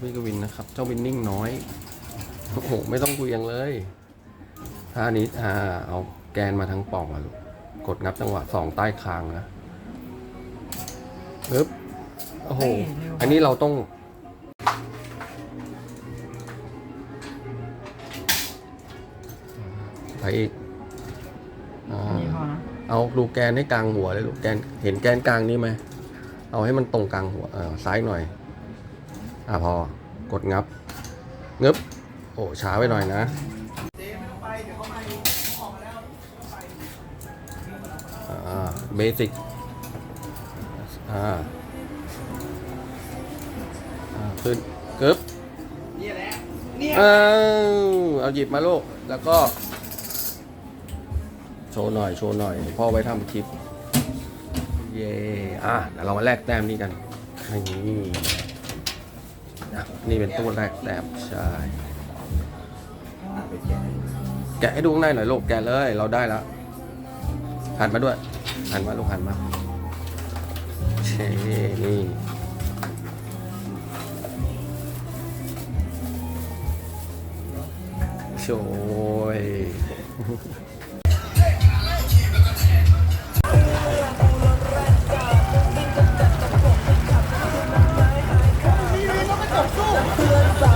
พี่กวินนะครับ เจ้าวินนิ่งน้อย โอ้โห ไม่ต้องคุยยังเลยท่านี้อ่าเอาแกนมาทั้งปล่องอะลูก กดงับจังหวะสองใต้คางนะปึ๊บ โอ้โห อันนี้เราต้องไปอีกอ่านี่พอนะเอาดูแกนให้กลางหัวเลยลูกแกนเห็นแกนกลางนี้ไหม เอาให้มันตรงกลางหัว เออซ้ายหน่อย อะพอกดงับงึบโอ้ช้าไปหน่อยนะเบสิกอ่าขึ้นกึบนี่แหละเนี่ยเอาเอาหยิบมาลูกแล้วก็ โชว์หน่อย โชว์หน่อยพ่อไว้ทำคลิป เย่อะเดี๋ยวเรามาแลกแต้มนี้กันนี่ อะนี่เป็นตู้แลกแต้มใช่แกะให้ดูข้างในหน่อยลูกแกะเลย เราได้แล้วหันมาด้วยหันมาลูกหันมาเช่นี่โชย เพื่อน